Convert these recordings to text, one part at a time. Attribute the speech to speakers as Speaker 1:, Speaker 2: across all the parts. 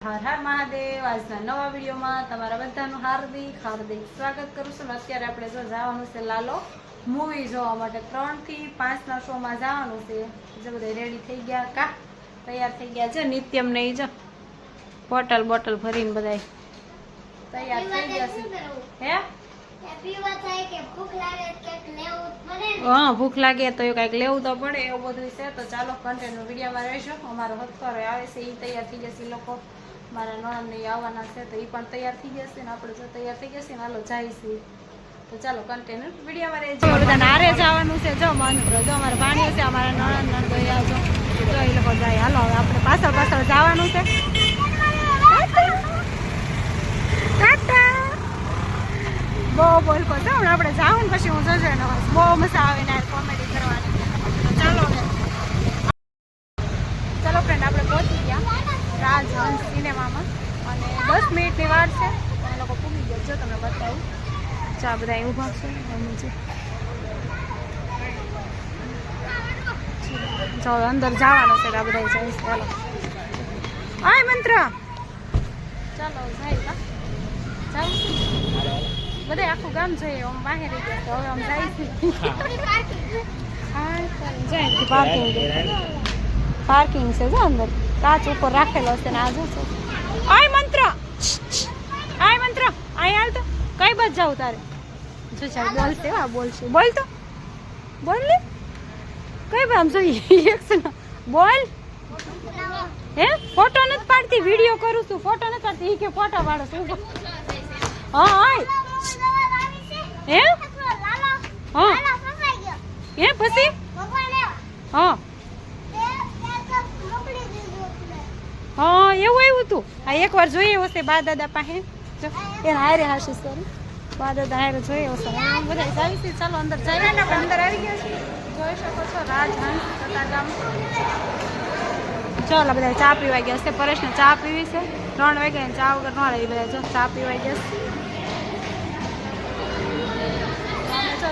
Speaker 1: હર હર મહાદેવ. આજના નવા વિડીયોમાં તમારા બધાનું હાર્દિક હાર્દિક સ્વાગત કરું છું. અત્યારે આપણે જો જવાનું છે લાલો મૂવી જોવા માટે. ત્રણથી પાંચના શોમાં જવાનું છે. જો બધા રેડી થઈ ગયા કા? તૈયાર થઈ ગયા છે? નિત્યમ ને જો. બોટલ બોટલ ભરીને બધા તૈયાર થઈ ગયા છે. હે? હા ભૂખ લાગે તો એ કાંઈક લેવું તો પડે એવું બધું છે. તો ચાલો કન્ટેન્ટ વિડીયોમાં રહેશો. અમારો હથવારો આવે છે. એ તૈયાર થઈ જશે લોકો. મારા નણંદ ને આવવાના છે તો એ પણ તૈયાર થઈ જશે ને આપણે જો તૈયાર થઈ જશે ને હાલો જઈશું તો ચાલો કન્ટેન્ટ વિડીયોમાં રહેજો. બધાને હારે જવાનું છે, જો મંત્ર જો અમારે પાણી છે, અમારા નણંદ નણદોયા જો જો એ લોકો જાય. હાલો, હવે આપણે પાછળ પાછળ જવાનું છે. બહુ છે હમણાં આપણે જાઉં ને પછી હું જોજો એનો બહુ મજા આવે ને કોમેડી કરવાની તો ચાલો હવે ચાલો ફ્રેન્ડ આપણે પહોંચી ગયા રાજહંસ સિનેમામાં અને દસ મિનિટની વાર છે તમે લોકો પૂગી ગયા જો તમને બતાવું ચા બધા એવું છે ચાલો અંદર જવાનો છે આ બધા જઈશ, ચાલો. આય મંત્ર. ચાલો જાય બધે આખું ગામ જોઈએ, આમ બહાર તો હવે આમ જાય છે. જાય પાર્કિંગ પાર્કિંગ છે. જો અંદર. કાચ ઉપર રાખેલો છે ને આ જો છે. આય મંત્ર. આય મંત્ર આય હાલ તો. કઈ બસ જાવ તારે? હા બોલશે બોલ તો. બોલ લે કઈ જોઈએ બોલ. હે? ફોટો નથી પાડતી વીડિયો કરું છું. ફોટો નથી પાડતી. કે ફોટો પાડો છું. હા હે? હા. હે પછી હા. હા, એવું એવું તું. આ એકવાર જોઈએ હશે બા દાદા પાસે. જો. એને હારે હાશે કરી બા દાયર જોઈ જોઈએ બધા જાય છે ચાલો અંદર જઈએ. ને અંદર આવી ગયા છીએ. જોઈ શકો છો રાજહંસ કતારગામ ચાલો બધા ચા પીવા ગયા છે. પરેશને ચા પીવી છે. ત્રણ વાગ્યા ચા વગર ન રહી બધા. જો ચા પીવા ગયા છે.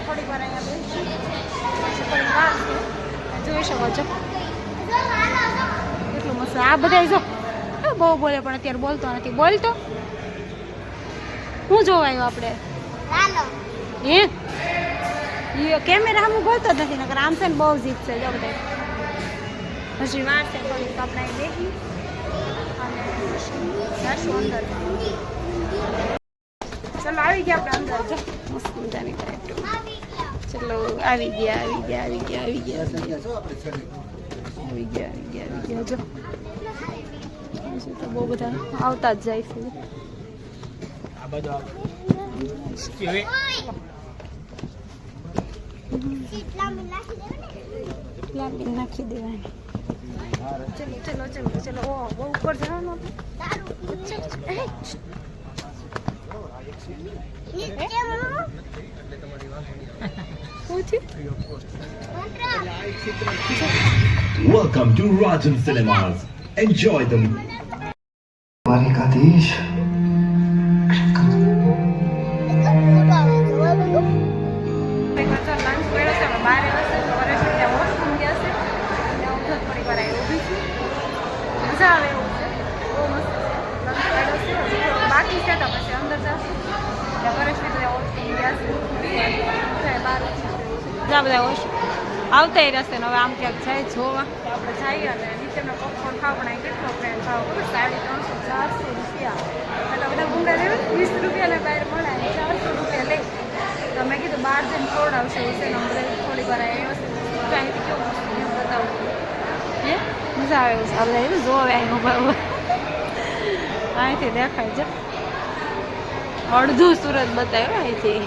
Speaker 1: થોડીક વાર અહીંયા. જોઈ શકો છો. કેટલું મસ્ત. આ બધા જો બહુ બોલે પણ અત્યારે બોલતો નથી. બોલતો? હું જોવાયું આપણે? હે ઈ કેમેરા હું બોલતો નથી નકર આમ છે ને બહુ જીત છે જો બધા પછી વાર છે થોડી કપડાં દેખી ચલો આવી ગયા આપણે અંદર જો મસ્ત મજાની ચલો આવી ગયા આવી ગયા આવી ગયા આવી ગયા આવી ગયા આવી ગયા આવી ગયા જો તો બહુ બધા આવતા જ જાય છે આ બધું લાંબી નાખી દેવાની ચલો ચલો ચલો ચલો ઓ બહુ ઉપર જવાનું હતું એ, શું થયું
Speaker 2: Welcome to Rajan Cinemas. Enjoy them.
Speaker 1: છે તો ત્યાં વોશરૂમ ગયા છે અને હું તો થોડી વાર અહીં ઊભી છું. મજા આવે એવું છે. બહુ મસ્ત છે. બાકી છે તો પછી અંદર જશું ત્યાં ને બધા વોશરૂમ ગયા છે બહાર બધા બધા વોશરૂમ આવતા રહેશે ને હવે આમ ક્યાંક જાય જોવા. આપણે જઈએ અને નીચેનો પોપકોર્ન ખાવ પણ અહીં કેટલો ફ્રેન્ડ ખાવ ખબર સાડી ત્રણસો ચારસો રૂપિયા. એટલે બધા ગુંડા લેવું વીસ રૂપિયાને બહાર મળે ચારસો રૂપિયા તો મેં કીધું બહાર જઈને ખવડાવશે હશે અમને થોડી વાર આવ્યો છે. તો અહીંથી કેવું એમ બતાવું. હે? મજા આવે એવું આપણે એવું જોવે અહીં બરાબર. અહીંથી દેખાય છે. અડધું સુરત બતાવ્યું અહીંથી.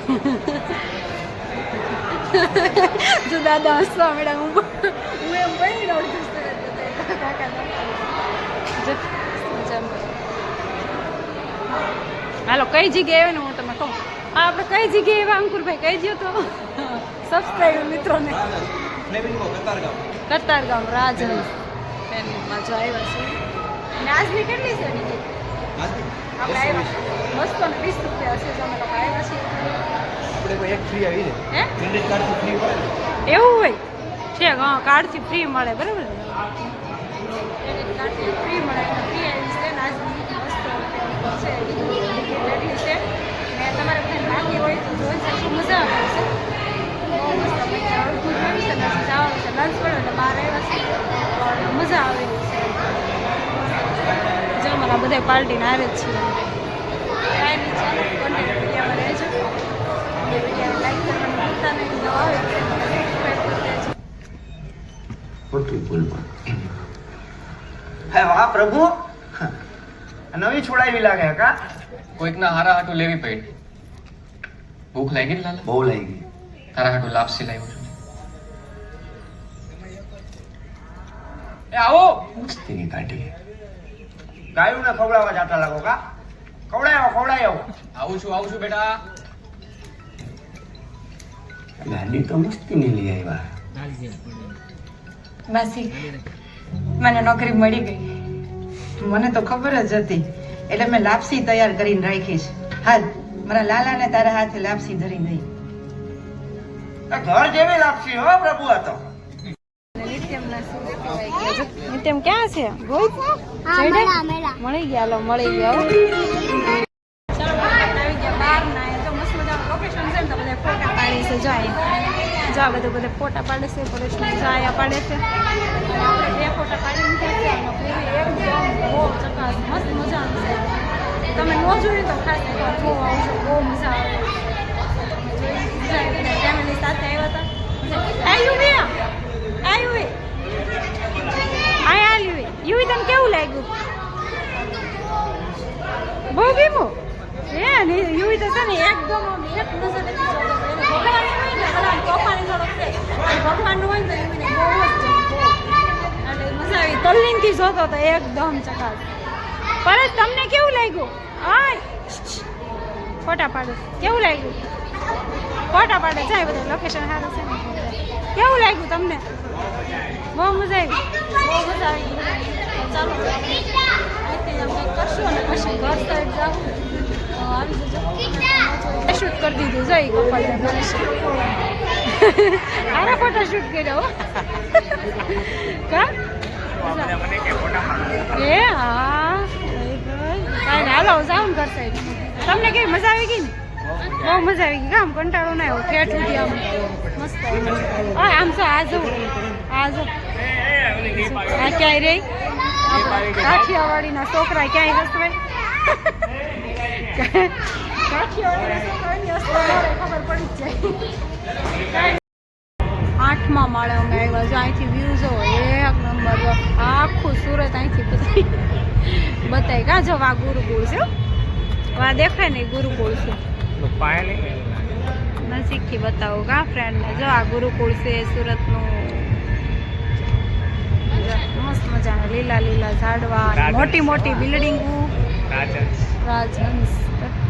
Speaker 1: જો દાદા હસવા મેળા હું હું એમ બની અડધું સુરત બતાવ્યું. કાકા જો. હાલો કઈ જગ્યાએ આવ્યો ને હા આપણે કઈ જગ્યાએ એવા અંકુરભાઈ કહી દો તો? સબસ્ક્રાઈબર મિત્રોને. કતારગામ રાજહંસ ફેમિલીમાં જો આવ્યા છે. અને આજની કેટલી છે આપણે આવ્યા બસો ને વીસ રૂપિયા છે જો અમે લોકો આવ્યા છીએ.
Speaker 3: છે?
Speaker 1: એવું હોય? છે હા કાર્ડથી ફ્રી મળે બરાબર ક્રેડિટ કાર્ડથી ફ્રી મળે ફ્રી આવી છે આજની શકશો મજા હોય તો બહુ મસ્ત મજા આવે છે. લંચ પડ્યો એટલે બહાર આવ્યા છે મજા આવે. છે જો મારા બધા પાર્ટીને આવે જ છે. કાંઈ નહીં ચાલો કોન્ટેક્ટ વિડીયોમાં રહેજો. વિડીયોને લાઈક કરવાનું ભૂલતા નહીં. નવા આવે
Speaker 4: ખોટું બોલવા
Speaker 3: હે વાહ પ્રભુ. નવી છોડાવી લાગે કા?
Speaker 5: કોઈકના હારા હાટું લેવી પડી. ભૂખ લાગી ને લાલા
Speaker 4: બહુ લઈ ગઈ
Speaker 5: તારા હાટું લાપસી લાવ્યો છું એ આવો
Speaker 4: મસ્તીની કાઢી
Speaker 3: ગાયું ને ખવડાવવા જાતા લાગો કા ખવડાયો ખવડાયો
Speaker 5: આવું છું આવું છું બેટા
Speaker 4: ગાડી તો મસ્તીની લઈ આવ્યા
Speaker 6: માસી મને નોકરી મળી ગઈ. મને તો ખબર જ હતી. એટલે મેં લાપસી તૈયાર કરીને રાખીશ હા મારા લાલાને તારા હાથે લાપસી ધરી
Speaker 3: નહીં ઘર જેવી લાપસી હો પ્રભુ આ તો.
Speaker 1: નિત્યમ ક્યાં છે? ગોઈ મળી ગયા લો મળી ગયા. જાય ચાલો ફટાફટ આવી ગયા બહાર ના એ તો મસ્ત મજાનું લોકેશન છે ને તો બધા બધું બધા ફોટા પાડે છે પરેશ જો આયા પાડે છે. બે ફોટા પાડી ગયા છે? મસ્ત મજા છે. તમે ન જોયું તો ખાસ એકવાર મજા આવે. ફેમિલી સાથે આવ્યા હતા. આયુ એ આય આલ્યુ યુવી. તને કેવું લાગ્યું? બહુ ગમ્યું? હે યુવી તો છે ને એકદમ એક મજા આવી. તલ્લીનથી જોતો હતો એકદમ ચકાસ. પરત તમને કેવું લાગ્યું? હા ફોટા પાડો. કેવું લાગ્યું? ફોટા પાડો. જાય બધું લોકેશન સારું છે કેવું લાગ્યું તમને? બહુ મજા આવી. બહુ મજા આવી. ચાલો કરશું અને પછી ઘર સાઈડ જાવ આવી શૂટ કરી દીધું. જઈ કપાલ આરા ફોટા શૂટ કર્યો હો. કા એ હા. હાલો જાવ ને તમને કેવી મજા આવી ગઈ ને? બહુ મજા આવી ગઈ. કામ કંટાળો ના આવ્યો? ઠેઠ સુધી આમ. મસ્ત. આવ્યું. આમ તો આ જો. આ ક્યાંય રહી? કાઠિયાવાડીના છોકરા ક્યાંય હસવાય? આઠમા માળે અમે આવ્યા. જો અહીંથી વ્યૂ જો એક નંબર આખું સુરત અહીંથી બતાવી કા જો આ ગુરુકુળ છે આ દેખાય ને ગુરુકુળ છે. નજીકથી બતાવો. કા ફ્રેન્ડને જો આ ગુરુકુળ છે સુરતનું. મસ્ત મજાના લીલા લીલા ઝાડવા. મોટી મોટી બિલ્ડિંગો. રાજહંસ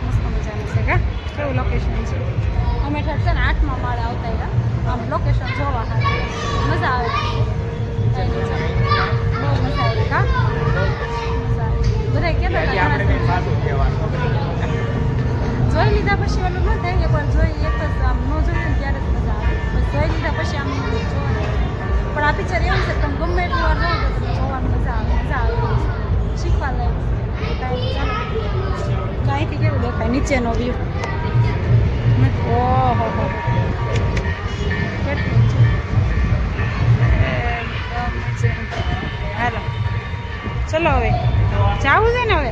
Speaker 1: મસ્ત મજાનું છે કા? કેવું લોકેશન છે? અમે છે ને આઠમા માળે આવતા રહ્યા આમ લોકેશન જોવા મજા આવે. જોઈ લીધા પછી ઓલું ન થાય પણ જોઈ એક જ આમ ન જોઈએ ને ત્યારે જ મજા આવે. જોઈ લીધા પછી આમ પણ આ પિક્ચર એવું છે તમે ગમે એટલી વાર તો જોવાની મજા આવે મજા આવે. શીખવા ચાલો કાંઈથી કેવું દેખાય? નીચેનો વ્યૂ ઓહો, હો કેટલું ચલો હવે. જાવું છે ને હવે?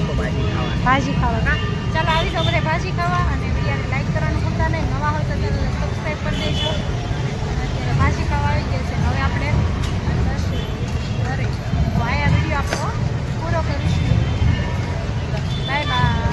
Speaker 1: લોકો ભાજી ખાવા ભાજી ખાવા. ના ચાલો આવી જાઓ બધા ભાજી ખાવા અને વિડીયોને લાઈક કરવાનું ભૂલતા નહીં. નવા હોય તો ચેનલને સબસ્ક્રાઈબ કરી દેજો. અત્યારે ભાજી ખાવા આવી ગયા છે. હવે આપણે ઘરે તો આ વીડિયો આપણો પૂરો કરીશું. Bye bye.